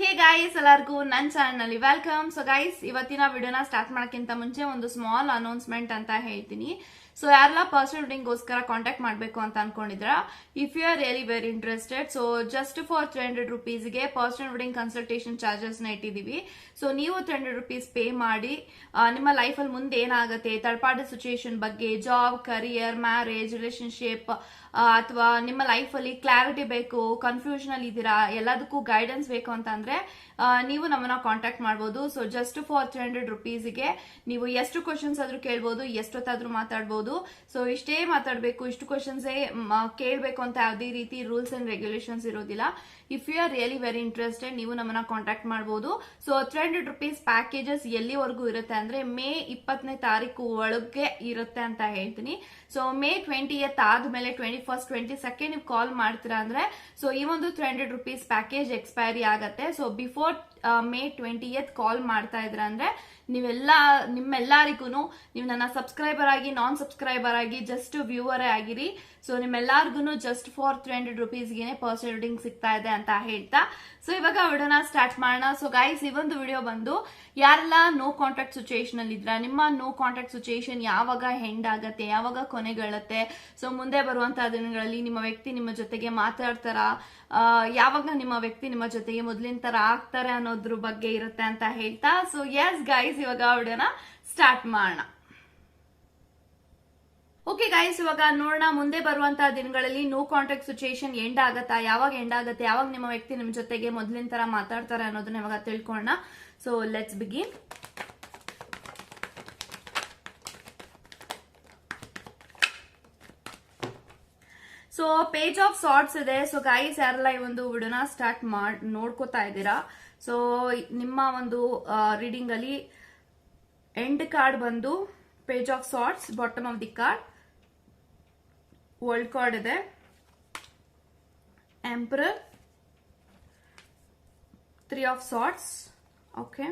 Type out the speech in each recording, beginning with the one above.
Hey guys ಎಲ್ಲರಿಗೂ ನನ್ನ ಚಾನಲ್ನಲ್ಲಿ ವೆಲ್ಕಮ್ ಸೊ ಗೈಸ್ ಇವತ್ತಿನ ವಿಡಿಯೋನ ಸ್ಟಾರ್ಟ್ ಮಾಡೋಕ್ಕಿಂತ ಮುಂಚೆ ಒಂದು ಸ್ಮಾಲ್ ಅನೌನ್ಸ್ಮೆಂಟ್ ಅಂತ ಹೇಳ್ತೀನಿ. ಸೊ ಯಾರೆಲ್ಲ ಪರ್ಸನಲ್ ಗೋಸ್ಕರ ಕಾಂಟ್ಯಾಕ್ಟ್ ಮಾಡಬೇಕು ಅಂತ ಅನ್ಕೊಂಡಿದ್ರ if you are really very interested so just for three hundred ರುಪೀಸ್ಗೆ personal reading consultation ಚಾರ್ಜಸ್ನ ಇಟ್ಟಿದ್ದೀವಿ. ಸೊ ನೀವು ತ್ರೀ ಹಂಡ್ರೆಡ್ ರುಪೀಸ್ ಪೇ ಮಾಡಿ ನಿಮ್ಮ ಲೈಫಲ್ಲಿ ಮುಂದೆ ಏನಾಗುತ್ತೆ, ತಡ್ಪಾಡಿ ಸಿಚುಯೇಷನ್ ಬಗ್ಗೆ ಜಾಬ್ ಕರಿಯರ್ ಮ್ಯಾರೇಜ್ ರಿಲೇಶನ್ಶಿಪ್ ಅಥವಾ ನಿಮ್ಮ ಲೈಫಲ್ಲಿ ಕ್ಲಾರಿಟಿ ಬೇಕು ಕನ್ಫ್ಯೂಷನ್ ಅಲ್ಲಿ ಇದ್ದೀರಾ, ಎಲ್ಲದಕ್ಕೂ ಗೈಡೆನ್ಸ್ ಬೇಕು ಅಂತಂದ್ರೆ ನೀವು ನಮ್ಮನ್ನ ಕಾಂಟ್ಯಾಕ್ಟ್ ಮಾಡ್ಬೋದು. So just for three hundred ರುಪೀಸ್ಗೆ ನೀವು ಎಷ್ಟು ಕ್ವಶನ್ಸ್ ಆದ್ರೂ ಕೇಳ್ಬೋದು, ಎಷ್ಟೊತ್ತಾದ್ರೂ ಮಾತಾಡ್ಬೋದು. ಸೊ ಇಷ್ಟೇ ಮಾತಾಡಬೇಕು, ಇಷ್ಟು ಕ್ವಶನ್ಸೇ ಕೇಳಬೇಕು ಅಂತ ಯಾವುದೇ ರೀತಿ ರೂಲ್ಸ್ ಅಂಡ್ ರೆಗ್ಯುಲೇಷನ್ಸ್ ಇರೋದಿಲ್ಲ. If you are really very interested ನೀವು ನಮ್ಮನ್ನ ಕಾಂಟ್ಯಾಕ್ಟ್ ಮಾಡ್ಬೋದು. So three hundred rupees packages ಎಲ್ಲಿವರೆಗೂ ಇರುತ್ತೆ ಅಂದ್ರೆ, ಮೇ ಇಪ್ಪತ್ತನೇ ತಾರೀಕು ಒಳಗೆ ಇರುತ್ತೆ ಅಂತ ಹೇಳ್ತೀನಿ. ಸೊ ಮೇ ಟ್ವೆಂಟಿ ಎತ್ ಆದ್ಮೇಲೆ ಟ್ವೆಂಟಿ ಫಸ್ಟ್ ಟ್ವೆಂಟಿ ಸೆಕೆಂಡ್ ನೀವು ಕಾಲ್ ಮಾಡ್ತೀರಾ ಅಂದ್ರೆ ಸೊ ಈ ಒಂದು three hundred rupees package expiry ಆಗತ್ತೆ. So before May twenty eighth call ಮಾಡ್ತಾ ಇದ್ರ ಅಂದ್ರೆ ನೀವೆಲ್ಲ ನಿಮ್ಮೆಲ್ಲರಿಗೂ ನೀವು ನನ್ನ ಸಬ್ಸ್ಕ್ರೈಬರ್ ಆಗಿ ನಾನ್ ಸಬ್ಸ್ಕ್ರೈಬರ್ ಆಗಿ ಜಸ್ಟ್ ವ್ಯೂವರೇ ಆಗಿರಿ. ಸೊ ನಿಮ್ಮೆಲ್ಲರಿಗೂ ಜಸ್ಟ್ ಫಾರ್ ತ್ರೀ ಹಂಡ್ರೆಡ್ ರುಪೀಸ್ಗೆ ಪರ್ಸನಲ್ ರೀಡಿಂಗ್ ಸಿಗ್ತಾ ಇದೆ ಅಂತ ಹೇಳ್ತಾ. ಸೊ ಇವಾಗ ವಿಡಿಯೋನ ಸ್ಟಾರ್ಟ್ ಮಾಡೋಣ. ಸೊ ಗೈಸ್ ಈ ಒಂದು ವಿಡಿಯೋ ಬಂದು ಯಾರೆಲ್ಲ ನೋ ಕಾಂಟ್ಯಾಕ್ಟ್ ಸಿಚುಯೇಷನ್ ಅಲ್ಲಿ ಇದ್ರ, ನಿಮ್ಮ ನೋ ಕಾಂಟ್ಯಾಕ್ಟ್ ಸಿಚುಯೇಷನ್ ಯಾವಾಗ ಹೆಂಡ್ ಆಗತ್ತೆ, ಯಾವಾಗ ಕೊನೆಗೊಳ್ಳುತ್ತೆ ಸೊ ಮುಂದೆ ಬರುವಂತಹ ದಿನಗಳಲ್ಲಿ ನಿಮ್ಮ ವ್ಯಕ್ತಿ ನಿಮ್ಮ ಜೊತೆಗೆ ಮಾತಾಡ್ತಾರ? ಯಾವಾಗ ನಿಮ್ಮ ವ್ಯಕ್ತಿ ನಿಮ್ಮ ಜೊತೆಗೆ ಮೊದ್ಲಿನ ತರ ಆಗ್ತಾರೆ ಅನ್ನೋದ್ರ ಬಗ್ಗೆ ಇರುತ್ತೆ ಅಂತ ಹೇಳ್ತಾ ಸೊ ಎಸ್ ಗೈಸ್ ಇವಾಗ ವಿಡಿಯೋನ ಸ್ಟಾರ್ಟ್ ಮಾಡೋಣ. ಓಕೆ ಗೈಸ್ ಇವಾಗ ನೋಡೋಣ, ಮುಂದೆ ಬರುವಂತಹ ದಿನಗಳಲ್ಲಿ ನೋ ಕಾಂಟ್ಯಾಕ್ಟ್ ಸಿಚುಯೇಷನ್ ಎಂಡ್ ಆಗತ್ತಾ, ಯಾವಾಗ ಎಂಡ್ ಆಗುತ್ತೆ, ಯಾವಾಗ ನಿಮ್ಮ ವ್ಯಕ್ತಿ ನಿಮ್ಮ ಜೊತೆಗೆ ಮೊದಲಿನ ತರ ಮಾತಾಡ್ತಾರೆ ಅನ್ನೋದನ್ನ ಇವಾಗ ತಿಳ್ಕೊಳ್ಳೋಣ. So let's begin so page of sorts ಇದೆ. ಸೊ ಗೈಸ್ ಯಾರೆಲ್ಲ ಈ ಒಂದು ವಿಡಿಯೋನ ಸ್ಟಾರ್ಟ್ ಮಾಡ್, ನೋಡ್ಕೋತಾ ಇದ್ದೀರಾ? ಸೊ ನಿಮ್ಮ ಒಂದು ರೀಡಿಂಗ್ ಅಲ್ಲಿ ಎಂಡ್ ಕಾರ್ಡ್ ಬಂದು page of swords bottom of the card world card ಇದೆ. Empress three of swords okay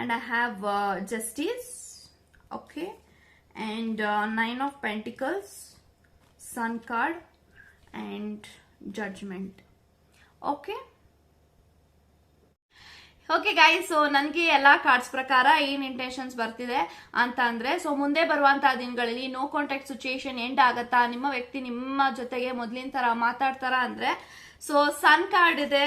and I have justice okay and nine of pentacles sun card and judgement okay. Okay guys so ನನಗೆ ಎಲ್ಲಾ cards ಪ್ರಕಾರ ಏನ್ intentions ಬರ್ತಿದೆ ಅಂತ ಅಂದ್ರೆ so ಮುಂದೆ ಬರುವಂತಹ ದಿನಗಳಲ್ಲಿ ನೋ ಕಾಂಟ್ಯಾಕ್ಟ್ ಸಿಚುಯೇಷನ್ ಎಂಡ್ ಆಗತ್ತಾ? ನಿಮ್ಮ ವ್ಯಕ್ತಿ ನಿಮ್ಮ ಜೊತೆಗೆ ಮೊದಲಿನ ತರ ಮಾತಾಡ್ತಾರ ಅಂದ್ರೆ ಸೊ ಸನ್ ಕಾರ್ಡ್ ಇದೆ.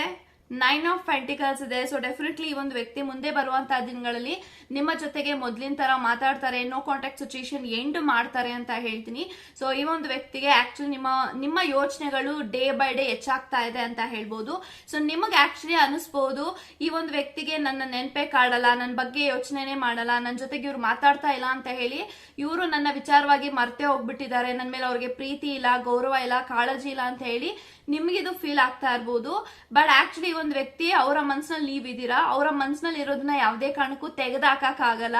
ನೈನ್ ಆಫ್ ಪೆಂಟಿಕಲ್ಸ್ ಇದೆ. ಸೊ ಡೆಫಿನೆಟ್ಲಿ ಈ ಒಂದು ವ್ಯಕ್ತಿ ಮುಂದೆ ಬರುವಂತಹ ದಿನಗಳಲ್ಲಿ ನಿಮ್ಮ ಜೊತೆಗೆ ಮೊದ್ಲಿನ ತರ ಮಾತಾಡ್ತಾರೆ ನೋ ಕಾಂಟ್ಯಾಕ್ಟ್ ಸಿಚುಯೇಷನ್ ಎಂಡ್ ಮಾಡ್ತಾರೆ ಅಂತ ಹೇಳ್ತೀನಿ. ಸೊ ಈ ಒಂದು ವ್ಯಕ್ತಿಗೆ ಆಕ್ಚುಲಿ ನಿಮ್ಮ ನಿಮ್ಮ ಯೋಚನೆಗಳು ಡೇ ಬೈ ಡೇ ಹೆಚ್ಚಾಗ್ತಾ ಇದೆ ಅಂತ ಹೇಳ್ಬೋದು. ಸೊ ನಿಮಗೆ ಆಕ್ಚುಲಿ ಅನಿಸ್ಬೋದು ಈ ಒಂದು ವ್ಯಕ್ತಿಗೆ ನನ್ನ ನೆನಪೇ ಕಾಡಲ್ಲ ನನ್ನ ಬಗ್ಗೆ ಯೋಚನೆನೇ ಮಾಡಲ್ಲ ನನ್ನ ಜೊತೆಗೆ ಇವ್ರು ಮಾತಾಡ್ತಾ ಇಲ್ಲ ಅಂತ ಹೇಳಿ ಇವರು ನನ್ನ ವಿಚಾರವಾಗಿ ಮರ್ತೆ ಹೋಗ್ಬಿಟ್ಟಿದ್ದಾರೆ ನನ್ನ ಮೇಲೆ ಅವ್ರಿಗೆ ಪ್ರೀತಿ ಇಲ್ಲ, ಗೌರವ ಇಲ್ಲ, ಕಾಳಜಿ ಇಲ್ಲ ಅಂತ ಹೇಳಿ ನಿಮ್ಗಿದು ಫೀಲ್ ಆಗ್ತಾ ಇರ್ಬೋದು. ಬಟ್ ಆಕ್ಚುಲಿ ಒಂದು ವ್ಯಕ್ತಿ ಅವರ ಮನ್ಸಿನಲ್ಲಿ ನೀವಿದ್ದೀರಾ ಅವರ ಮನ್ಸಿನಲ್ಲಿ ಇರೋದನ್ನ ಯಾವ್ದೇ ಕಾರಣಕ್ಕೂ ತೆಗೆದಾಕಕ್ಕಾಗಲ್ಲ.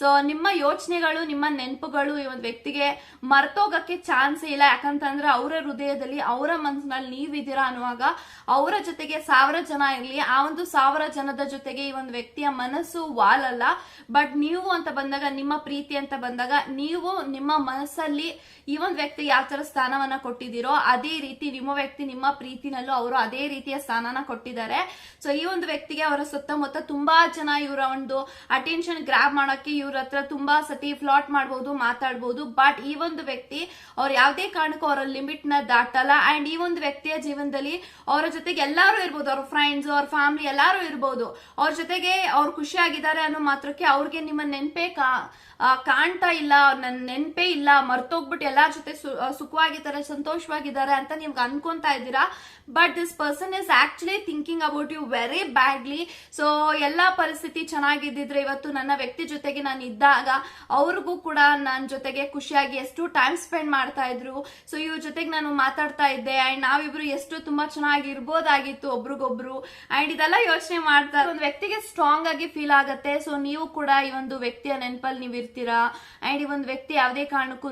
ಸೊ ನಿಮ್ಮ ಯೋಚನೆಗಳು, ನಿಮ್ಮ ನೆನಪುಗಳು ಈ ಒಂದು ವ್ಯಕ್ತಿಗೆ ಮರ್ತೋಗಕ್ಕೆ ಚಾನ್ಸ್ ಇಲ್ಲ. ಯಾಕಂತಂದ್ರೆ ಅವರ ಹೃದಯದಲ್ಲಿ, ಅವರ ನೀವ್ ನೀವಿದ್ದೀರಾ ಅನ್ನುವಾಗ ಅವರ ಜೊತೆಗೆ ಸಾವಿರ ಜನ ಇರಲಿ. ಆ ಒಂದು ಸಾವಿರ ಜನದ ಜೊತೆಗೆ ಈ ಒಂದು ವ್ಯಕ್ತಿಯ ಮನಸ್ಸು ವಾಲಲ್ಲ. ಬಟ್ ನೀವು ಅಂತ ಬಂದಾಗ, ನಿಮ್ಮ ಪ್ರೀತಿ ಅಂತ ಬಂದಾಗ, ನೀವು ನಿಮ್ಮ ಮನಸ್ಸಲ್ಲಿ ಈ ಒಂದು ವ್ಯಕ್ತಿ ಯಾವ ತರ ಸ್ಥಾನವನ್ನ ಕೊಟ್ಟಿದ್ದೀರೋ, ಅದೇ ರೀತಿ ನಿಮ್ಮ ವ್ಯಕ್ತಿ ನಿಮ್ಮ ಪ್ರೀತಿನಲ್ಲೂ ಅವರು ಅದೇ ರೀತಿಯ ಸ್ಥಾನನ ಕೊಟ್ಟಿದ್ದಾರೆ. ಸೊ ಈ ಒಂದು ವ್ಯಕ್ತಿಗೆ ಅವರ ಸುತ್ತಮುತ್ತ ತುಂಬಾ ಜನ ಇವರ ಒಂದು ಅಟೆನ್ಷನ್ ಗ್ರಾಬ್ ಮಾಡೋಕೆ ಇವ್ರ ಹತ್ರ ತುಂಬಾ ಸತಿ ಫ್ಲಾಟ್ ಮಾಡಬಹುದು ಮಾತಾಡ್ಬೋದು. ಬಟ್ ಈ ಒಂದು ವ್ಯಕ್ತಿ ಅವ್ರ ಯಾವುದೇ ಕಾರಣಕ್ಕೂ ಅವರ ಲಿಮಿಟ್ನ ದಾಟಲ್ಲ. ಅಂಡ್ ಈ ಒಂದು ವ್ಯಕ್ತಿಯ ಜೀವನದಲ್ಲಿ ಅವರ ಜೊತೆಗೆ ಎಲ್ಲರೂ ಇರ್ಬೋದು. ಅವ್ರ ಫ್ರೆಂಡ್ಸ್ ಅವ್ರ ಫ್ಯಾಮಿಲಿ ಎಲ್ಲರೂ ಇರ್ಬೋದು. ಅವ್ರ ಜೊತೆಗೆ ಅವ್ರು ಖುಷಿಯಾಗಿದ್ದಾರೆ ಅನ್ನೋ ಮಾತ್ರಕ್ಕೆ ಅವ್ರಿಗೆ ನಿಮ್ಮ ನೆನಪೇ ಕಾಣ್ತಾ ಇಲ್ಲ ನನ್ನ ನೆನಪೇ ಇಲ್ಲ, ಮರ್ತೋಗ್ಬಿಟ್ಟು ಎಲ್ಲಾರ ಜೊತೆ ಸುಖವಾಗಿದ್ದಾರೆ, ಸಂತೋಷವಾಗಿದ್ದಾರೆ ಅಂತ ನಿಮ್ಗೆ ಅನ್ಕೊಂತಾ ಇದ್ದೀರಾ? But this person is actually thinking about you very badly so ಎಲ್ಲ ಪರಿಸ್ಥಿತಿ ಚೆನ್ನಾಗಿದ್ದಿದ್ರೆ ಇವತ್ತು ನನ್ನ ವ್ಯಕ್ತಿ ಜೊತೆಗೆ ನಾನು ಇದ್ದಾಗ ಅವ್ರಿಗೂ ಕೂಡ ನನ್ನ ಜೊತೆಗೆ ಖುಷಿಯಾಗಿ ಎಷ್ಟು ಟೈಮ್ ಸ್ಪೆಂಡ್ ಮಾಡ್ತಾ ಇದ್ರು. ಸೊ ಇವ್ರ ಜೊತೆಗೆ ನಾನು ಮಾತಾಡ್ತಾ ಇದ್ದೆ. ಅಂಡ್ ನಾವಿಬ್ರು ಎಷ್ಟು ತುಂಬಾ ಚೆನ್ನಾಗಿ ಇರ್ಬೋದಾಗಿತ್ತು ಒಬ್ರಿಗೊಬ್ರು. ಅಂಡ್ ಇದೆಲ್ಲ ಯೋಚನೆ ಮಾಡ್ತಾ ಒಂದು ವ್ಯಕ್ತಿಗೆ ಸ್ಟ್ರಾಂಗ್ ಆಗಿ ಫೀಲ್ ಆಗುತ್ತೆ. ಸೊ ನೀವು ಕೂಡ ಈ ಒಂದು ವ್ಯಕ್ತಿಯ ನೆನಪಲ್ಲಿ ನೀವು ಇರ್ತೀರಾ? ಆ್ಯಂಡ್ ಈ ಒಂದು ವ್ಯಕ್ತಿ ಯಾವುದೇ ಕಾರಣಕ್ಕೂ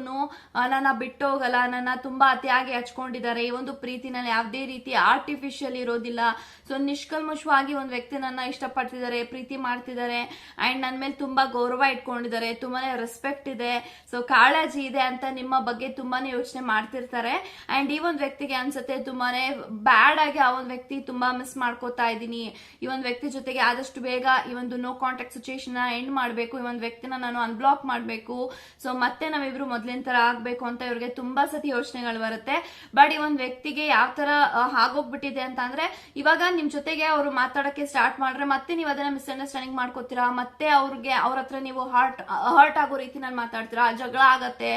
ನನ್ನ ಬಿಟ್ಟೋಗಲ್ಲ, ನನ್ನ ತುಂಬಾ ಅತಿಯಾಗಿ ಹಚ್ಕೊಂಡಿದ್ದಾರೆ ಈ ಒಂದು ಪ್ರೀತಿನಲ್ಲಿ ಯಾವುದೇ ರೀತಿ ಆರ್ಟಿಫಿಷಿಯಲ್ ಇರೋದಿಲ್ಲ. ಸೊ ನಿಷ್ಕಲ್ಮಶವಾಗಿ ಒಂದು ವ್ಯಕ್ತಿ ನನ್ನ ಇಷ್ಟಪಡ್ತಿದ್ದಾರೆ, ಪ್ರೀತಿ ಮಾಡ್ತಿದ್ದಾರೆ ಅಂಡ್ ನನ್ನ ಮೇಲೆ ತುಂಬಾ ಗೌರವ ಇಟ್ಕೊಂಡಿದ್ದಾರೆ ತುಂಬಾ ರೆಸ್ಪೆಕ್ಟ್ ಇದೆ. ಸೊ ಕಾಳಜಿ ಇದೆ ಅಂತ ನಿಮ್ಮ ಬಗ್ಗೆ ತುಂಬಾನೇ ಯೋಚನೆ ಮಾಡ್ತಿರ್ತಾರೆ. ಅಂಡ್ ಈ ಒಂದು ವ್ಯಕ್ತಿಗೆ ಅನ್ಸುತ್ತೆ ತುಂಬಾ ಬ್ಯಾಡ್ ಆಗಿ ಆ ಒಂದು ವ್ಯಕ್ತಿ ತುಂಬಾ ಮಿಸ್ ಮಾಡ್ಕೋತಾ ಇದ್ದೀನಿ. ಈ ಒಂದು ವ್ಯಕ್ತಿ ಜೊತೆಗೆ ಆದಷ್ಟು ಬೇಗ ಈ ಒಂದು ನೋ ಕಾಂಟ್ಯಾಕ್ಟ್ ಸಿಚುಯೇಷನ್ ಎಂಡ್ ಮಾಡಬೇಕು. ಈ ಒಂದು ವ್ಯಕ್ತಿನ ನಾನು ಅನ್ಬ್ಲಾಕ್ ಮಾಡಬೇಕು. ಸೊ ಮತ್ತೆ ನಾವಿಬ್ರು ಮೊದಲಿನ ತರ ಆಗಬೇಕು ಅಂತ ಇವ್ರಿಗೆ ತುಂಬಾ ಸತಿ ಯೋಚನೆಗಳು ಬರುತ್ತೆ. ಬಟ್ ಈ ಒಂದು ವ್ಯಕ್ತಿಗೆ ಯಾವ ಹಾಗೋಗ್ಬಿಟ್ಟಿದೆ ಆಗೋಗ್ಬಿಟ್ಟಿದೆ ಅಂತ ಅಂದ್ರೆ ಇವಾಗ ನಿಮ್ ಜೊತೆಗೆ ಅವರು ಮಾತಾಡಕ್ಕೆ ಸ್ಟಾರ್ಟ್ ಮಾಡ್ರೆ ಮತ್ತೆ ನೀವು ಅದನ್ನ ಮಿಸ್ಅಂಡರ್ಸ್ಟ್ಯಾಂಡಿಂಗ್ ಮಾಡ್ಕೋತೀರಾ? ಮತ್ತೆ ಅವ್ರಿಗೆ, ಅವ್ರ ಹತ್ರ ನೀವು ಹಾರ್ಟ್ ಹರ್ಟ್ ಆಗೋ ರೀತಿ ನಾನು ಮಾತಾಡ್ತೀರಾ? ಜಗಳ ಆಗತ್ತೆ.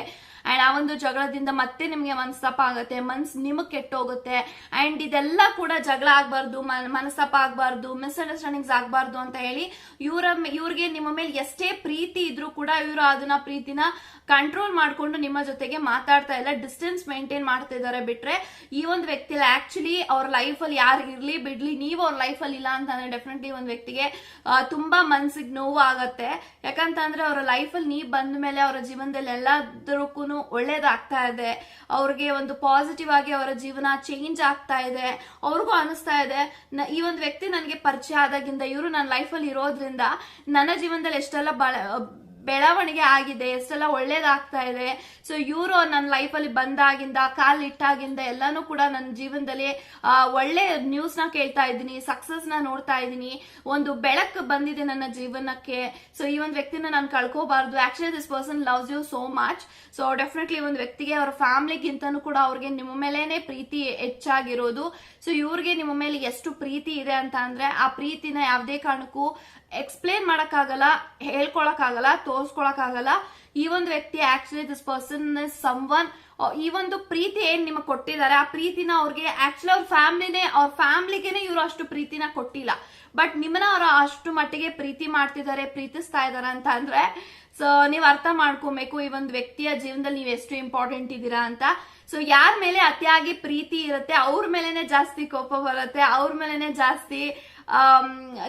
ಅಂಡ್ ಆ ಒಂದು ಜಗಳದಿಂದ ಮತ್ತೆ ನಿಮ್ಗೆ ಮನಸ್ತಾಪ ಆಗುತ್ತೆ, ಮನ್ಸ್ ನಿಮಗ್ ಕೆಟ್ಟೋಗುತ್ತೆ. ಅಂಡ್ ಇದೆಲ್ಲ ಕೂಡ ಜಗಳ ಆಗ್ಬಾರ್ದು ಮನಸ್ತಾಪ ಆಗ್ಬಾರ್ದು ಮಿಸ್ಅಂಡರ್ಸ್ಟ್ಯಾಂಡಿಂಗ್ಸ್ ಆಗ್ಬಾರ್ದು ಅಂತ ಹೇಳಿ ಇವರ ಇವ್ರಿಗೆ ನಿಮ್ಮ ಮೇಲೆ ಎಷ್ಟೇ ಪ್ರೀತಿ ಇದ್ರೂ ಕೂಡ ಇವರು ಅದನ್ನ ಪ್ರೀತಿನ ಕಂಟ್ರೋಲ್ ಮಾಡ್ಕೊಂಡು ನಿಮ್ಮ ಜೊತೆಗೆ ಮಾತಾಡ್ತಾ ಇಲ್ಲ ಡಿಸ್ಟೆನ್ಸ್ ಮೇಂಟೈನ್ ಮಾಡ್ತಾ ಇದ್ದಾರೆ ಬಿಟ್ರೆ ಈ ಒಂದು ವ್ಯಕ್ತಿ ಆಕ್ಚುಲಿ ಅವ್ರ ಲೈಫ್ ಅಲ್ಲಿ ಯಾರು ಇರ್ಲಿ ಬಿಡ್ಲಿ, ನೀವು ಅವ್ರ ಲೈಫ್ ಅಲ್ಲಿ ಇಲ್ಲ ಅಂತಂದ್ರೆ ಡೆಫಿನೆಟ್ಲಿ ಒಂದು ವ್ಯಕ್ತಿಗೆ ತುಂಬಾ ಮನ್ಸಿಗೆ ನೋವು ಆಗತ್ತೆ. ಯಾಕಂತಂದ್ರೆ ಅವರ ಲೈಫ್ ಅಲ್ಲಿ ನೀವ್ ಬಂದ ಮೇಲೆ ಅವರ ಜೀವನದಲ್ಲಿ ಎಲ್ಲದಕ್ಕೂ ಒಳ್ಳೇದಾಗ್ತಾ ಇದೆ. ಅವ್ರಿಗೆ ಒಂದು ಪಾಸಿಟಿವ್ ಆಗಿ ಅವರ ಜೀವನ ಚೇಂಜ್ ಆಗ್ತಾ ಇದೆ. ಅವ್ರಿಗೂ ಅನಿಸ್ತಾ ಇದೆ. ಈ ಒಂದು ವ್ಯಕ್ತಿ ನನಗೆ ಪರಿಚಯ ಆದಾಗಿಂದ, ಇವರು ನನ್ನ ಲೈಫಲ್ಲಿ ಇರೋದ್ರಿಂದ ನನ್ನ ಜೀವನದಲ್ಲಿ ಎಷ್ಟೆಲ್ಲ ಬಳ ಬೆಳವಣಿಗೆ ಆಗಿದೆ, ಎಷ್ಟೆಲ್ಲ ಒಳ್ಳೇದಾಗ್ತಾ ಇದೆ. ಸೊ ಇವರು ನನ್ನ ಲೈಫಲ್ಲಿ ಬಂದಾಗಿಂದ ಕಾಲ್ ಇಟ್ಟಾಗಿಂದ ಎಲ್ಲಾನು ಕೂಡ ನನ್ನ ಜೀವನದಲ್ಲಿ ಒಳ್ಳೆ ನ್ಯೂಸ್ನ ಕೇಳ್ತಾ ಇದ್ದೀನಿ ಸಕ್ಸಸ್ನ ನೋಡ್ತಾ ಇದ್ದೀನಿ. ಒಂದು ಬೆಳಕು ಬಂದಿದೆ ನನ್ನ ಜೀವನಕ್ಕೆ. ಸೊ ಈ ಒಂದು ವ್ಯಕ್ತಿನ ನಾನು ಕಳ್ಕೋಬಾರ್ದು. Actually this person loves you so much so definitely ಒಂದು ವ್ಯಕ್ತಿಗೆ ಅವ್ರ ಫ್ಯಾಮಿಲಿಗಿಂತನೂ ಕೂಡ ಅವ್ರಿಗೆ ನಿಮ್ಮ ಮೇಲೇನೆ ಪ್ರೀತಿ ಹೆಚ್ಚಾಗಿರೋದು. ಸೊ ಇವ್ರಿಗೆ ನಿಮ್ಮ ಮೇಲೆ ಎಷ್ಟು ಪ್ರೀತಿ ಇದೆ ಅಂತ ಅಂದ್ರೆ, ಆ ಪ್ರೀತಿನ ಯಾವುದೇ ಕಾರಣಕ್ಕೂ ಎಕ್ಸ್ಪ್ಲೇನ್ ಮಾಡೋಕ್ಕಾಗಲ್ಲ, ಹೇಳ್ಕೊಳಕ್ಕಾಗಲ್ಲ, ತೋರ್ಸ್ಕೊಳಕ್ಕಾಗಲ್ಲ. ಈ ಒಂದು ವ್ಯಕ್ತಿ actually this person someone ಈ ಒಂದು ಪ್ರೀತಿ ಏನ್ ನಿಮಗೆ ಕೊಟ್ಟಿದ್ದಾರೆ, ಆ ಪ್ರೀತಿನ ಅವ್ರಿಗೆ ಆಕ್ಚುಲಿ ಅವ್ರ ಫ್ಯಾಮಿಲಿನೇ ಅವ್ರ ಫ್ಯಾಮಿಲಿಗೆನೆ ಇವರು ಅಷ್ಟು ಪ್ರೀತಿನ ಕೊಟ್ಟಿಲ್ಲ. ಬಟ್ ನಿಮ್ಮನ್ನ ಅವ್ರ ಅಷ್ಟು ಮಟ್ಟಿಗೆ ಪ್ರೀತಿ ಮಾಡ್ತಿದ್ದಾರೆ, ಪ್ರೀತಿಸ್ತಾ ಇದ್ದಾರೆ ಅಂತ ಅಂದ್ರೆ ಸೊ ನೀವ್ ಅರ್ಥ ಮಾಡ್ಕೊಬೇಕು, ಈ ಒಂದು ವ್ಯಕ್ತಿಯ ಜೀವನದಲ್ಲಿ ನೀವು ಎಷ್ಟು ಇಂಪಾರ್ಟೆಂಟ್ ಇದ್ದೀರಾ ಅಂತ. ಸೊ ಯಾರ ಮೇಲೆ ಅತಿಯಾಗಿ ಪ್ರೀತಿ ಇರುತ್ತೆ, ಅವ್ರ ಮೇಲೆನೆ ಜಾಸ್ತಿ ಕೋಪ ಬರುತ್ತೆ, ಅವ್ರ ಮೇಲೆನೆ ಜಾಸ್ತಿ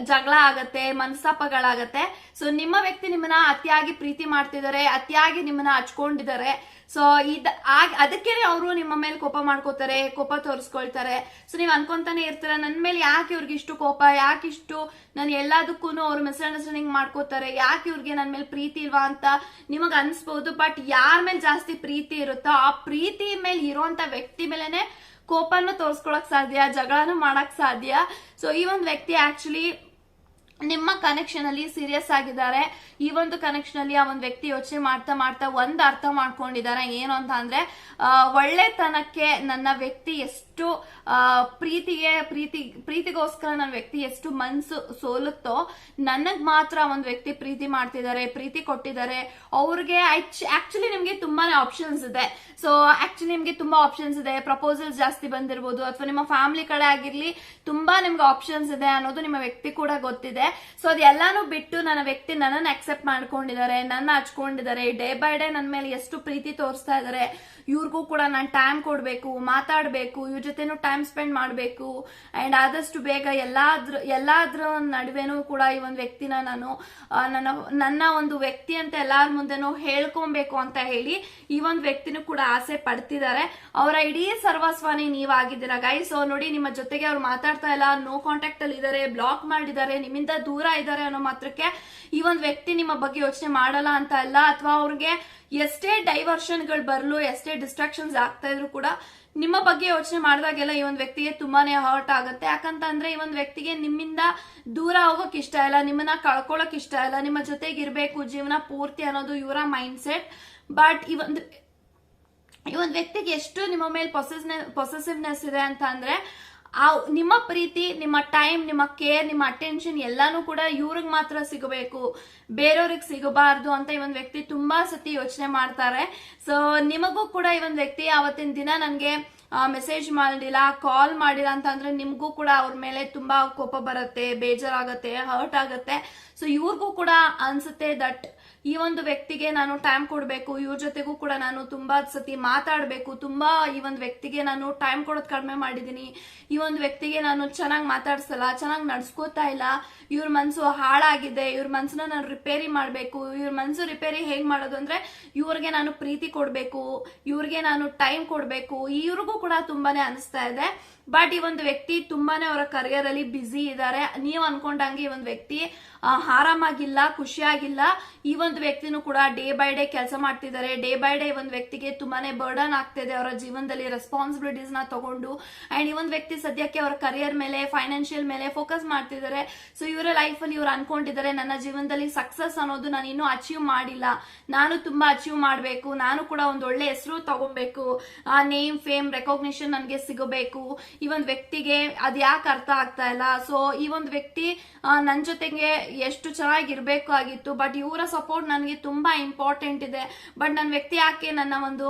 ಜಗಳ ಆಗತ್ತೆ, ಮನಸ್ತಾಪಗಳಾಗತ್ತೆ. ಸೊ ನಿಮ್ಮ ವ್ಯಕ್ತಿ ನಿಮ್ಮನ್ನ ಅತಿಯಾಗಿ ಪ್ರೀತಿ ಮಾಡ್ತಿದ್ದಾರೆ, ಅತಿಯಾಗಿ ನಿಮ್ಮನ್ನ ಹಚ್ಕೊಂಡಿದ್ದಾರೆ. ಸೊ ಇದ್, ಆಗ ಅದಕ್ಕೇನೆ ಅವರು ನಿಮ್ಮ ಮೇಲೆ ಕೋಪ ಮಾಡ್ಕೋತಾರೆ, ಕೋಪ ತೋರಿಸ್ಕೊಳ್ತಾರೆ. ಸೊ ನೀವು ಅನ್ಕೊಂತಾನೆ ಇರ್ತೀರ ನನ್ನ ಮೇಲೆ ಯಾಕೆ ಇವ್ರಿಗೆ ಇಷ್ಟು ಕೋಪ, ಯಾಕೆ ಇಷ್ಟು ನಾನು ಎಲ್ಲದಕ್ಕೂ ಅವ್ರು ಮಿಸ್ಅಂಡರ್ಸ್ಟ್ಯಾಂಡಿಂಗ್ ಮಾಡ್ಕೋತಾರೆ, ಯಾಕೆ ಇವ್ರಿಗೆ ನನ್ನ ಮೇಲೆ ಪ್ರೀತಿ ಇಲ್ವಾ ಅಂತ ನಿಮಗೆ ಅನ್ಸ್ಬೋದು. ಬಟ್ ಯಾರ ಮೇಲೆ ಜಾಸ್ತಿ ಪ್ರೀತಿ ಇರುತ್ತೋ, ಆ ಪ್ರೀತಿ ಮೇಲೆ ಇರುವಂತ ವ್ಯಕ್ತಿ ಮೇಲೆನೆ ಕೋಪನು ತೋರ್ಸ್ಕೊಳಕ್ ಸಾಧ್ಯ ಜಗಳನ ಮಾಡಕ್ ಸಾಧ್ಯ. ಸೊ ಈ ಒಂದು ವ್ಯಕ್ತಿ ಆಕ್ಚುಲಿ ನಿಮ್ಮ ಕನೆಕ್ಷನ್ ಅಲ್ಲಿ ಸೀರಿಯಸ್ ಆಗಿದ್ದಾರೆ. ಈ ಒಂದು ಕನೆಕ್ಷನ್ ಅಲ್ಲಿ ಆ ಒಂದು ವ್ಯಕ್ತಿ ಯೋಚನೆ ಮಾಡ್ತಾ ಮಾಡ್ತಾ ಒಂದ್ ಅರ್ಥ ಮಾಡ್ಕೊಂಡಿದ್ದಾರೆ. ಏನು ಅಂತ ಅಂದ್ರೆ ಒಳ್ಳೆತನಕ್ಕೆ ನನ್ನ ವ್ಯಕ್ತಿ ಎಷ್ಟು ಪ್ರೀತಿಗೆ, ಪ್ರೀತಿ, ಪ್ರೀತಿಗೋಸ್ಕರ ನನ್ನ ವ್ಯಕ್ತಿ ಎಷ್ಟು ಮನ್ಸು ಸೋಲುತ್ತೋ, ನನಗ್ ಮಾತ್ರ ಒಂದು ವ್ಯಕ್ತಿ ಪ್ರೀತಿ ಮಾಡ್ತಿದ್ದಾರೆ, ಪ್ರೀತಿ ಕೊಟ್ಟಿದ್ದಾರೆ. ಅವ್ರಿಗೆ ಆಕ್ಚುಲಿ ನಿಮ್ಗೆ ತುಂಬಾನೇ ಆಪ್ಷನ್ಸ್ ಇದೆ. ಸೊ ಆಕ್ಚುಲಿ ನಿಮ್ಗೆ ತುಂಬಾ ಆಪ್ಷನ್ಸ್ ಇದೆ. ಪ್ರಪೋಸಲ್ಸ್ ಜಾಸ್ತಿ ಬಂದಿರ್ಬೋದು. ಅಥವಾ ನಿಮ್ಮ ಫ್ಯಾಮಿಲಿ ಕಡೆ ಆಗಿರ್ಲಿ, ತುಂಬಾ ನಿಮ್ಗೆ ಆಪ್ಷನ್ಸ್ ಇದೆ ಅನ್ನೋದು ನಿಮ್ಮ ವ್ಯಕ್ತಿ ಕೂಡ ಗೊತ್ತಿದೆ. ಸೊ ಅದೆಲ್ಲಾನು ಬಿಟ್ಟು ನನ್ನ ವ್ಯಕ್ತಿ ನನ್ನ ಅಕ್ಸೆಪ್ಟ್ ಮಾಡ್ಕೊಂಡಿದ್ದಾರೆ, ನನ್ನ ಹಚ್ಕೊಂಡಿದ್ದಾರೆ. ಡೇ ಬೈ ಡೇ ನನ್ನ ಮೇಲೆ ಎಷ್ಟು ಪ್ರೀತಿ ತೋರಿಸ್ತಾ ಇದ್ದಾರೆ. ಇವ್ರಿಗೂ ಕೂಡ ನಾನು ಟೈಮ್ ಕೊಡ್ಬೇಕು, ಮಾತಾಡ್ಬೇಕು, ಇವ್ರ ಜೊತೆನೂ ಟೈಮ್ ಸ್ಪೆಂಡ್ ಮಾಡಬೇಕು. ಅಂಡ್ ಆದಷ್ಟು ಬೇಗ ಎಲ್ಲಾದ್ರ ಎಲ್ಲಾದ್ರ ನಡುವೆನೂ ಕೂಡ ಈ ಒಂದು ವ್ಯಕ್ತಿನ ನಾನು ನನ್ನ ನನ್ನ ಒಂದು ವ್ಯಕ್ತಿ ಅಂತ ಎಲ್ಲಾರ ಮುಂದೆನೂ ಹೇಳ್ಕೊಬೇಕು ಅಂತ ಹೇಳಿ ಈ ಒಂದು ವ್ಯಕ್ತಿನೂ ಕೂಡ ಆಸೆ ಪಡ್ತಿದ್ದಾರೆ. ಅವರ ಇಡೀ ಸರ್ವಸ್ವಾನಿ ನೀವಾಗಿದ್ದೀರಾ ಗೈ ಸೊ ನೋಡಿ, ನಿಮ್ಮ ಜೊತೆಗೆ ಅವ್ರು ಮಾತಾಡ್ತಾ ಇಲ್ಲ ನೋ ಕಾಂಟ್ಯಾಕ್ಟ್ ಅಲ್ಲಿ ಇದ್ದಾರೆ ಬ್ಲಾಕ್ ಮಾಡಿದ್ದಾರೆ, ನಿಮ್ಮಿಂದ ದೂರ ಇದ್ದಾರೆ ಅನ್ನೋ ಮಾತ್ರಕ್ಕೆ ಈ ಒಂದು ವ್ಯಕ್ತಿ ನಿಮ್ಮ ಬಗ್ಗೆ ಯೋಚನೆ ಮಾಡಲ್ಲ ಅಂತ ಅಲ್ಲ, ಅಥವಾ ಅವ್ರಿಗೆ ಎಷ್ಟೇ ಡೈವರ್ಷನ್ಗಳು ಬರಲು, ಎಷ್ಟೇ ಡಿಸ್ಟ್ರಾಕ್ಷನ್ಸ್ ಆಗ್ತಾ ಇದ್ರು ಕೂಡ ನಿಮ್ಮ ಬಗ್ಗೆ ಯೋಚನೆ ಮಾಡಿದಾಗೆಲ್ಲ ಈ ಒಂದು ವ್ಯಕ್ತಿಗೆ ತುಂಬಾನೇ ಹರ್ಟ್ ಆಗುತ್ತೆ. ಯಾಕಂತ ಅಂದ್ರೆ ಈ ಒಂದು ವ್ಯಕ್ತಿಗೆ ನಿಮ್ಮಿಂದ ದೂರ ಹೋಗೋಕೆ ಇಷ್ಟ ಇಲ್ಲ, ನಿಮ್ಮನ್ನ ಕಳ್ಕೊಳಕ್ ಇಷ್ಟ ಇಲ್ಲ, ನಿಮ್ಮ ಜೊತೆಗೆ ಇರಬೇಕು, ಜೀವನ ಪೂರ್ತಿ ಅನ್ನೋದು ಇವರ ಮೈಂಡ್ ಸೆಟ್ ಬಟ್ ಈ ಒಂದು ಈ ಒಂದು ವ್ಯಕ್ತಿಗೆ ಎಷ್ಟು ನಿಮ್ಮ ಮೇಲೆ ಪೊಸೆಸ್ನೆ ಪೊಸೆಸಿವ್ನೆಸ್ ಇದೆ ಅಂತ ಅಂದ್ರೆ ಆ ನಿಮ್ಮ ಪ್ರೀತಿ, ನಿಮ್ಮ ಟೈಮ್ ನಿಮ್ಮ ಕೇರ್ ನಿಮ್ಮ ಅಟೆನ್ಷನ್ ಎಲ್ಲಾನು ಕೂಡ ಇವ್ರಿಗೆ ಮಾತ್ರ ಸಿಗಬೇಕು. ಬೇರೆಯವ್ರಿಗೆ ಸಿಗಬಾರ್ದು ಅಂತ ಈ ಒಂದು ವ್ಯಕ್ತಿ ತುಂಬಾ ಸತಿ ಯೋಚನೆ ಮಾಡ್ತಾರೆ. ಸೊ ನಿಮಗೂ ಕೂಡ ಈ ಒಂದು ವ್ಯಕ್ತಿ ಅವತ್ತಿನ ದಿನ ನನಗೆ ಮೆಸೇಜ್ ಮಾಡಿಲ್ಲ ಕಾಲ್ ಮಾಡಿಲ್ಲ ಅಂತಂದ್ರೆ ನಿಮಗೂ ಕೂಡ ಅವ್ರ ಮೇಲೆ ತುಂಬಾ ಕೋಪ ಬರುತ್ತೆ, ಬೇಜಾರಾಗತ್ತೆ ಹರ್ಟ್ ಆಗತ್ತೆ. ಸೊ ಇವ್ರಿಗೂ ಕೂಡ ಅನ್ಸುತ್ತೆ ದಟ್ ಈ ಒಂದು ವ್ಯಕ್ತಿಗೆ ನಾನು ಟೈಮ್ ಕೊಡಬೇಕು, ಇವ್ರ ಜೊತೆಗೂ ಕೂಡ ನಾನು ತುಂಬಾ ಸತಿ ಮಾತಾಡಬೇಕು, ತುಂಬಾ ಈ ಒಂದು ವ್ಯಕ್ತಿಗೆ ನಾನು ಟೈಮ್ ಕೊಡೋದು ಕಡಿಮೆ ಮಾಡಿದ್ದೀನಿ ಈ ಒಂದು ವ್ಯಕ್ತಿಗೆ ನಾನು ಚೆನ್ನಾಗಿ ಮಾತಾಡ್ಸಲ್ಲ, ಚೆನ್ನಾಗಿ ನಡ್ಸ್ಕೋತಾ ಇಲ್ಲ. ಇವ್ರ ಮನಸ್ಸು ಹಾಳಾಗಿದೆ, ಇವ್ರ ಮನಸ್ಸನ್ನ ನಾನು ರಿಪೇರಿ ಮಾಡಬೇಕು, ಇವ್ರ ಮನಸ್ಸು ರಿಪೇರಿ ಹೇಗ್ ಮಾಡೋದು ಅಂದ್ರೆ ಇವ್ರಿಗೆ ನಾನು ಪ್ರೀತಿ ಕೊಡಬೇಕು, ಇವ್ರಿಗೆ ನಾನು ಟೈಮ್ ಕೊಡಬೇಕು, ಇವ್ರಿಗೂ ಕೂಡ ತುಂಬಾನೇ ಅನಿಸ್ತಾ ಇದೆ. ಬಟ್ ಈ ಒಂದು ವ್ಯಕ್ತಿ ತುಂಬಾನೇ ಅವರ ಕರಿಯರ್ ಅಲ್ಲಿ ಬ್ಯುಸಿ ಇದ್ದಾರೆ. ನೀವು ಅನ್ಕೊಂಡಂಗೆ ಈ ಒಂದು ವ್ಯಕ್ತಿ ಆರಾಮಾಗಿಲ್ಲ, ಖುಷಿಯಾಗಿಲ್ಲ. ಈ ಒಂದು ವ್ಯಕ್ತಿನೂ ಕೂಡ ಡೇ ಬೈ ಡೇ ಕೆಲಸ ಮಾಡ್ತಿದ್ದಾರೆ. ಡೇ ಬೈ ಡೇ ಒಂದು ವ್ಯಕ್ತಿಗೆ ತುಂಬಾನೇ ಬರ್ಡನ್ ಆಗ್ತಿದೆ ಅವರ ಜೀವನದಲ್ಲಿ ರೆಸ್ಪಾನ್ಸಿಬಿಲಿಟೀಸ್ನ ತಗೊಂಡು. ಅಂಡ್ ಈ ಒಂದು ವ್ಯಕ್ತಿ ಸದ್ಯಕ್ಕೆ ಅವರ ಕರಿಯರ್ ಮೇಲೆ ಫೈನಾನ್ಷಿಯಲ್ ಮೇಲೆ ಫೋಕಸ್ ಮಾಡ್ತಿದ್ದಾರೆ. ಸೊ ಇವರ ಲೈಫ್ ಅಲ್ಲಿ ಇವ್ರು ಅನ್ಕೊಂಡಿದ್ದಾರೆ, ನನ್ನ ಜೀವನದಲ್ಲಿ ಸಕ್ಸಸ್ ಅನ್ನೋದು ನಾನು ಇನ್ನೂ ಅಚೀವ್ ಮಾಡಿಲ್ಲ. ನಾನು ತುಂಬಾ ಅಚೀವ್ ಮಾಡಬೇಕು. ನಾನು ಕೂಡ ಒಂದು ಒಳ್ಳೆ ಹೆಸರು ತಗೊಬೇಕು. ಆ ನೇಮ್ ಫೇಮ್ ರೆಕಾಗ್ನಿಷನ್ ನನಗೆ ಸಿಗಬೇಕು. ಈ ಒಂದು ವ್ಯಕ್ತಿಗೆ ಅದ್ ಯಾಕೆ ಅರ್ಥ ಆಗ್ತಾ ಇಲ್ಲ? ಸೊ ಈ ಒಂದು ವ್ಯಕ್ತಿ ನನ್ನ ಜೊತೆಗೆ ಎಷ್ಟು ಚೆನ್ನಾಗಿರ್ಬೇಕು ಆಗಿತ್ತು ಬಟ್ ಇವರ ಸಪೋರ್ಟ್ ನನಗೆ ತುಂಬಾ ಇಂಪಾರ್ಟೆಂಟ್ ಇದೆ. ಬಟ್ ನನ್ನ ವ್ಯಕ್ತಿ ಯಾಕೆ ನನ್ನ ಒಂದು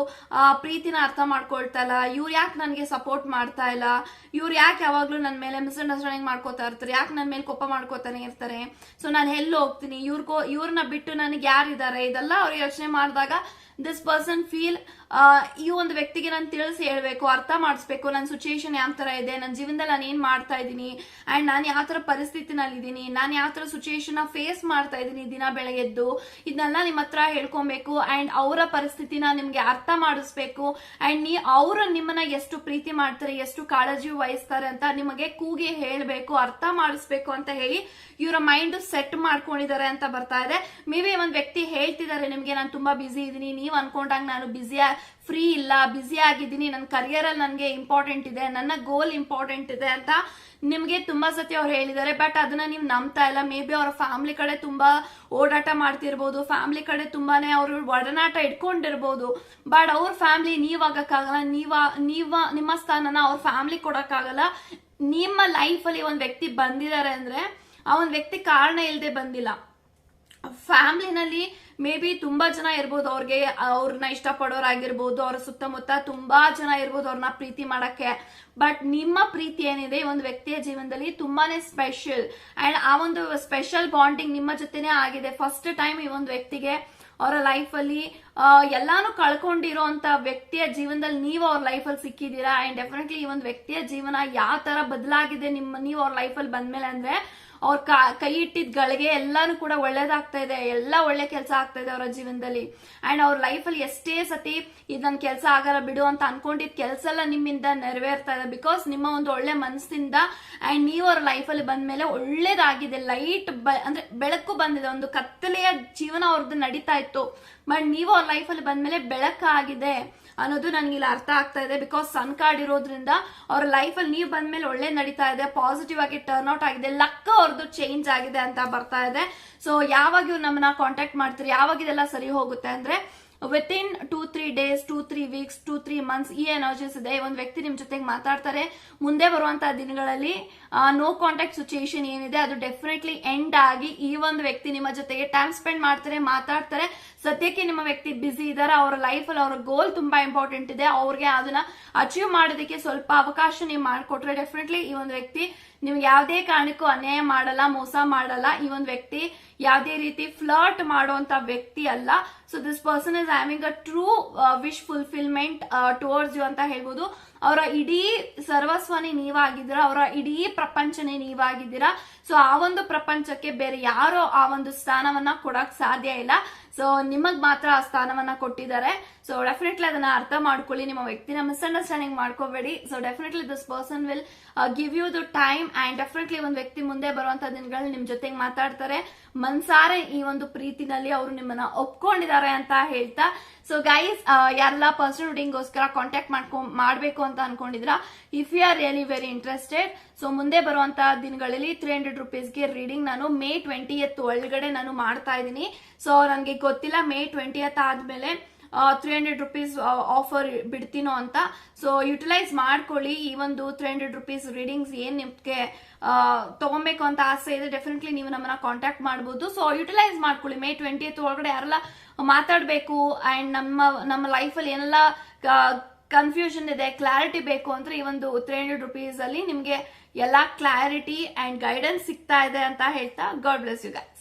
ಪ್ರೀತಿನ ಅರ್ಥ ಮಾಡ್ಕೊಳ್ತಾ ಇಲ್ಲ? ಇವ್ರು ಯಾಕೆ ನನಗೆ ಸಪೋರ್ಟ್ ಮಾಡ್ತಾ ಇಲ್ಲ? ಇವ್ರು ಯಾಕೆ ಯಾವಾಗ್ಲೂ ನನ್ನ ಮೇಲೆ ಮಿಸ್ಅಂಡರ್ಸ್ಟ್ಯಾಂಡಿಂಗ್ ಮಾಡ್ಕೋತಾ ಇರ್ತಾರೆ? ಯಾಕೆ ನನ್ನ ಮೇಲೆ ಕೋಪ ಮಾಡ್ಕೋತಾನೆ ಇರ್ತಾರೆ? ಸೊ ನಾನು ಎಲ್ಲಿ ಹೋಗ್ತೀನಿ? ಇವ್ರಿಗೋ ಇವ್ರನ್ನ ಬಿಟ್ಟು ನನಗೆ ಯಾರಿದ್ದಾರೆ? ಇದೆಲ್ಲ ಅವ್ರು ಯೋಚನೆ ಮಾಡಿದಾಗ ದಿಸ್ ಪರ್ಸನ್ ಫೀಲ್ ಈ ಒಂದು ವ್ಯಕ್ತಿಗೆ ನಾನು ತಿಳಿಸಿ ಹೇಳ್ಬೇಕು, ಅರ್ಥ ಮಾಡಿಸ್ಬೇಕು ನನ್ನ ಸಿಚುಯೇಷನ್ ಯಾವ ಥರ ಇದೆ ನನ್ನ ಜೀವನದಲ್ಲಿ ನಾನು ಏನ್ ಮಾಡ್ತಾ ಇದ್ದೀನಿ ಆ್ಯಂಡ್ ನಾನು ಯಾವ ಥರ ಪರಿಸ್ಥಿತಿನಲ್ಲಿದ್ದೀನಿ ನಾನು ಯಾವ ಥರ ಸಿಚುಯೇಷನ್ನ ಫೇಸ್ ಮಾಡ್ತಾ ಇದ್ದೀನಿ ದಿನ ಬೆಳಗ್ಗೆದ್ದು ಇದನ್ನೆಲ್ಲ ನಿಮ್ಮ ಹತ್ರ ಹೇಳ್ಕೊಬೇಕು ಆ್ಯಂಡ್ ಅವರ ಪರಿಸ್ಥಿತಿನ ನಿಮಗೆ ಅರ್ಥ ಮಾಡಿಸ್ಬೇಕು ಆ್ಯಂಡ್ ನೀ, ಅವರು ನಿಮ್ಮನ್ನ ಎಷ್ಟು ಪ್ರೀತಿ ಮಾಡ್ತಾರೆ, ಎಷ್ಟು ಕಾಳಜಿ ವಹಿಸ್ತಾರೆ ಅಂತ ನಿಮಗೆ ಕೂಗಿ ಹೇಳಬೇಕು, ಅರ್ಥ ಮಾಡಿಸ್ಬೇಕು ಅಂತ ಹೇಳಿ ಇವರ ಮೈಂಡ್ ಸೆಟ್ ಮಾಡ್ಕೊಂಡಿದ್ದಾರೆ ಅಂತ ಬರ್ತಾ ಇದೆ. ಮೇ ಬಿ ಒಂದು ವ್ಯಕ್ತಿ ಹೇಳ್ತಿದ್ದಾರೆ, ನಿಮಗೆ ನಾನು ತುಂಬಾ ಬಿಸಿ ಇದೀನಿ ನೀವ್ ಅನ್ಕೊಂಡಾಗ ನಾನು ಬ್ಯುಸಿ ಫ್ರೀ ಇಲ್ಲ ಬ್ಯುಸಿ ಆಗಿದ್ದೀನಿ ನನ್ನ ಕರಿಯರಲ್ಲಿ ನನಗೆ ಇಂಪಾರ್ಟೆಂಟ್ ಇದೆ, ನನ್ನ ಗೋಲ್ ಇಂಪಾರ್ಟೆಂಟ್ ಇದೆ ಅಂತ ನಿಮಗೆ ತುಂಬಾ ಸತಿ ಅವ್ರು ಹೇಳಿದ್ದಾರೆ ಬಟ್ ಅದನ್ನ ನೀವು ನಂಬ್ತಾ ಇಲ್ಲ. ಮೇ ಬಿ ಅವರ ಫ್ಯಾಮಿಲಿ ಕಡೆ ತುಂಬಾ ಓಡಾಟ ಮಾಡ್ತಿರ್ಬೋದು ಫ್ಯಾಮಿಲಿ ಕಡೆ ತುಂಬಾನೇ ಅವರು ಒಡನಾಟ ಇಟ್ಕೊಂಡಿರ್ಬೋದು. ಬಟ್ ಅವ್ರ ಫ್ಯಾಮಿಲಿ ನೀವು ಆಗಕ್ಕಾಗಲ್ಲ. ನೀವ ನೀವ, ನಿಮ್ಮ ಸ್ಥಾನನ ಅವ್ರ ಫ್ಯಾಮಿಲಿ ಕೊಡೋಕ್ಕಾಗಲ್ಲ. ನಿಮ್ಮ ಲೈಫಲ್ಲಿ ಒಂದ್ ವ್ಯಕ್ತಿ ಬಂದಿದ್ದಾರೆ ಅಂದ್ರೆ, ಆ ಒಂದು ವ್ಯಕ್ತಿ ಕಾರಣ ಇಲ್ಲದೆ ಬಂದಿಲ್ಲ. ಫ್ಯಾಮಿಲಿನಲ್ಲಿ ಮೇ ಬಿ ತುಂಬಾ ಜನ ಇರ್ಬೋದು ಅವ್ರಿಗೆ, ಅವ್ರನ್ನ ಇಷ್ಟಪಡೋರಾಗಿರ್ಬೋದು ಅವ್ರ ಸುತ್ತಮುತ್ತ ತುಂಬಾ ಜನ ಇರ್ಬೋದು ಅವ್ರನ್ನ ಪ್ರೀತಿ ಮಾಡಕ್ಕೆ. ಬಟ್ ನಿಮ್ಮ ಪ್ರೀತಿ ಏನಿದೆ ಒಂದು ವ್ಯಕ್ತಿಯ ಜೀವನದಲ್ಲಿ ತುಂಬಾನೇ ಸ್ಪೆಷಲ್ ಅಂಡ್ ಆ ಒಂದು ಸ್ಪೆಷಲ್ ಬಾಂಡಿಂಗ್ ನಿಮ್ಮ ಜೊತೆನೆ ಆಗಿದೆ. ಫಸ್ಟ್ ಟೈಮ್ ಈ ಒಂದು ವ್ಯಕ್ತಿಗೆ ಅವರ ಲೈಫ್ ಅಲ್ಲಿ ಎಲ್ಲಾನು ಎಲ್ಲಾನು ಕಳ್ಕೊಂಡಿರೋಂತ ವ್ಯಕ್ತಿಯ ಜೀವನದಲ್ಲಿ ನೀವು ಅವ್ರ ಅಲ್ಲಿ ಸಿಕ್ಕಿದೀರಾ ಅಂಡ್ ಡೆಫಿನೆಟ್ಲಿ ಈ ಒಂದು ವ್ಯಕ್ತಿಯ ಜೀವನ ಯಾವ ತರ ಬದಲಾಗಿದೆ ನಿಮ್ಮ, ನೀವು ಅವ್ರ ಲೈಫ್ ಅಲ್ಲಿ ಬಂದ್ಮೇಲೆ ಅಂದ್ರೆ ಅವ್ರ ಕೈ ಇಟ್ಟಿದ್ದ ಗಳಿಗೆ ಎಲ್ಲಾನು ಕೂಡ ಒಳ್ಳೇದಾಗ್ತಾ ಇದೆ. ಎಲ್ಲ ಒಳ್ಳೆ ಕೆಲಸ ಆಗ್ತಾ ಇದೆ ಅವರ ಜೀವನದಲ್ಲಿ. ಅಂಡ್ ಅವ್ರ ಲೈಫ್ ಅಲ್ಲಿ ಎಷ್ಟೇ ಸತಿ ಇದು ನನ್ ಕೆಲಸ ಆಗಲ್ಲ ಬಿಡು ಅಂತ ಅನ್ಕೊಂಡಿದ್ ಕೆಲಸ ಎಲ್ಲ ನಿಮ್ಮಿಂದ ನೆರವೇರ್ತಾ ಇದೆ. ಬಿಕಾಸ್ ನಿಮ್ಮ ಒಂದು ಒಳ್ಳೆ ಮನಸ್ಸಿಂದ ಅಂಡ್ ನೀವು ಅವ್ರ ಲೈಫ್ ಅಲ್ಲಿ ಬಂದ್ಮೇಲೆ ಒಳ್ಳೇದಾಗಿದೆ. ಲೈಟ್ ಅಂದ್ರೆ ಬೆಳಕು ಬಂದಿದೆ. ಒಂದು ಕತ್ತಲೆಯ ಜೀವನ ಅವ್ರದ್ದು ನಡೀತಾ ಇತ್ತು. ಬಟ್ ನೀವು ಅವ್ರ ಲೈಫ್ ಅಲ್ಲಿ ಬಂದ್ಮೇಲೆ ಬೆಳಕಾಗಿದೆ. ಅನ್ನೋದು ನನಗೆ ಇಲ್ಲಿ ಅರ್ಥ ಆಗ್ತಾ ಇದೆ. ಬಿಕಾಸ್ ಸನ್ ಕಾರ್ಡ್ ಇರೋದ್ರಿಂದ ಅವ್ರ ಅಲ್ಲಿ ನೀವು ಬಂದ್ಮೇಲೆ ಒಳ್ಳೆ ನಡೀತಾ ಇದೆ. ಪಾಸಿಟಿವ್ ಆಗಿ ಟರ್ನ್ ಔಟ್ ಆಗಿದೆ. ಲಕ್ ಅವ್ರದ್ದು ಚೇಂಜ್ ಆಗಿದೆ ಅಂತ ಬರ್ತಾ ಇದೆ. ಸೊ ಯಾವಾಗ ಇವ್ರು ನಮ್ಮನ್ನ ಕಾಂಟ್ಯಾಕ್ಟ್ ಮಾಡ್ತೀರಿ? ಯಾವಾಗ ಇದೆಲ್ಲ ಸರಿ ಹೋಗುತ್ತೆ ಅಂದ್ರೆ within two three days two three weeks two three months ಈ ಎನರ್ಜೀಸ್ ಇದೆ. ಒಂದು ವ್ಯಕ್ತಿ ನಿಮ್ ಜೊತೆಗೆ ಮಾತಾಡ್ತಾರೆ. ಮುಂದೆ ಬರುವಂತಹ ದಿನಗಳಲ್ಲಿ ನೋ ಕಾಂಟ್ಯಾಕ್ಟ್ ಸಿಚುಯೇಷನ್ ಏನಿದೆ, ಅದು ಡೆಫಿನೆಟ್ಲಿ ಎಂಡ್ ಆಗಿ ಈ ಒಂದು ವ್ಯಕ್ತಿ ನಿಮ್ಮ ಜೊತೆಗೆ ಟೈಮ್ ಸ್ಪೆಂಡ್ ಮಾಡ್ತಾರೆ, ಮಾತಾಡ್ತಾರೆ. ಸದ್ಯಕ್ಕೆ ನಿಮ್ಮ ವ್ಯಕ್ತಿ ಬಿಸಿ ಇದ್ದಾರೆ ಅವರ ಲೈಫ್ ಅಲ್ಲಿ ಅವರ ಗೋಲ್ ತುಂಬಾ ಇಂಪಾರ್ಟೆಂಟ್ ಇದೆ. ಅವ್ರಿಗೆ ಅದನ್ನ ಅಚೀವ್ ಮಾಡೋದಕ್ಕೆ ಸ್ವಲ್ಪ ಅವಕಾಶ ನೀವು ಮಾಡಿಕೊಟ್ರೆ ಡೆಫಿನೆಟ್ಲಿ ಈ ಒಂದು ವ್ಯಕ್ತಿ ನಿಮ್ಗೆ ಯಾವುದೇ ಕಾರಣಕ್ಕೂ ಅನ್ಯಾಯ ಮಾಡಲ್ಲ, ಮೋಸ ಮಾಡಲ್ಲ. ಈ ಒಂದು ವ್ಯಕ್ತಿ ಯಾವುದೇ ರೀತಿ ಫ್ಲರ್ಟ್ ಮಾಡುವಂತ ವ್ಯಕ್ತಿ ಅಲ್ಲ. So this person is having a true wish fulfilment towards you ಅಂತ ಹೇಳ್ಬೋದು. ಅವರ ಇಡೀ ಸರ್ವಸ್ವನೇ ನೀವಾಗಿದ್ದೀರಾ? ಅವರ ಇಡೀ ಪ್ರಪಂಚನೇ ನೀವಾಗಿದ್ದೀರಾ? ಸೊ ಆ ಒಂದು ಪ್ರಪಂಚಕ್ಕೆ ಬೇರೆ ಯಾರೋ ಆ ಒಂದು ಸ್ಥಾನವನ್ನ ಕೊಡಕ್ ಸಾಧ್ಯ ಇಲ್ಲ. ಸೊ ನಿಮಗ್ ಮಾತ್ರ ಆ ಸ್ಥಾನವನ್ನ ಕೊಟ್ಟಿದ್ದಾರೆ. ಸೊ ಡೆಫಿನೆಟ್ಲಿ ಅದನ್ನ ಅರ್ಥ ಮಾಡ್ಕೊಳ್ಳಿ. ನಿಮ್ಮ ವ್ಯಕ್ತಿನ ಮಿಸ್ಅಂಡರ್ಸ್ಟ್ಯಾಂಡಿಂಗ್ ಮಾಡ್ಕೋಬೇಡಿ. So definitely this person will give you the time and definitely ಒಂದು ವ್ಯಕ್ತಿ ಮುಂದೆ ಬರುವಂತ ದಿನಗಳಲ್ಲಿ ನಿಮ್ ಜೊತೆಗೆ ಮಾತಾಡ್ತಾರೆ. ಮನ್ಸಾರೆ ಈ ಒಂದು ಪ್ರೀತಿನಲ್ಲಿ ಅವರು ನಿಮ್ಮನ್ನ ಒಪ್ಕೊಂಡಿದ್ದಾರೆ ಅಂತ ಹೇಳ್ತಾ. ಸೊ ಗೈಸ್ ಯಾರೆಲ್ಲ ಪರ್ಸನಲ್ ರೀಡಿಂಗ್ಗೋಸ್ಕರ ಕಾಂಟ್ಯಾಕ್ಟ್ ಮಾಡ್ಕೊ, ಮಾಡ್ಬೇಕು ಅಂತ ಅನ್ಕೊಂಡಿದ್ರ if you are really very interested so ಮುಂದೆ ಬರುವಂತ ದಿನಗಳಲ್ಲಿ ತ್ರೀ ಹಂಡ್ರೆಡ್ ರುಪೀಸ್ಗೆ ರೀಡಿಂಗ್ ನಾನು ಮೇ ಟ್ವೆಂಟಿ ಒಳಗಡೆ ನಾನು ಮಾಡ್ತಾ ಇದ್ದೀನಿ. ಸೊ ನನಗೆ ಗೊತ್ತಿಲ್ಲ ಮೇ ಟ್ವೆಂಟಿ ಎತ್ ಆದ್ಮೇಲೆ ತ್ರೀ ಹಂಡ್ರೆಡ್ ರುಪೀಸ್ ಆಫರ್ ಬಿಡ್ತೀನೋ ಅಂತ. ಸೊ ಯುಟಿಲೈಸ್ ಮಾಡ್ಕೊಳ್ಳಿ. ಈ ಒಂದು ತ್ರೀ ಹಂಡ್ರೆಡ್ ರುಪೀಸ್ ರೀಡಿಂಗ್ಸ್ ಏನ್ ನಿಮ್ಗೆ ತಗೊಬೇಕು ಅಂತ ಆಸೆ ಇದೆ ಡೆಫಿನೆಟ್ಲಿ ನೀವು ನಮ್ಮನ್ನ ಕಾಂಟ್ಯಾಕ್ಟ್ ಮಾಡ್ಬೋದು. ಸೊ ಯುಟಿಲೈಸ್ ಮಾಡ್ಕೊಳ್ಳಿ. ಮೇ ಟ್ವೆಂಟಿ ಒಳಗಡೆ ಯಾರೆಲ್ಲ ಮಾತಾಡಬೇಕು ಅಂಡ್ ನಮ್ಮ ನಮ್ಮ ಲೈಫಲ್ಲಿ ಏನೆಲ್ಲ ಕನ್ಫ್ಯೂಷನ್ ಇದೆ ಕ್ಲಾರಿಟಿ ಬೇಕು ಅಂದ್ರೆ ಈ ಒಂದು ತ್ರೀ ಹಂಡ್ರೆಡ್ ರುಪೀಸ್ ಅಲ್ಲಿ ನಿಮ್ಗೆ ಎಲ್ಲಾ ಕ್ಲಾರಿಟಿ ಅಂಡ್ ಗೈಡೆನ್ಸ್ ಸಿಗ್ತಾ ಇದೆ ಅಂತ ಹೇಳ್ತಾ ಗಾಡ್ ಬ್ಲೆಸ್ ಯು ಗೈಸ್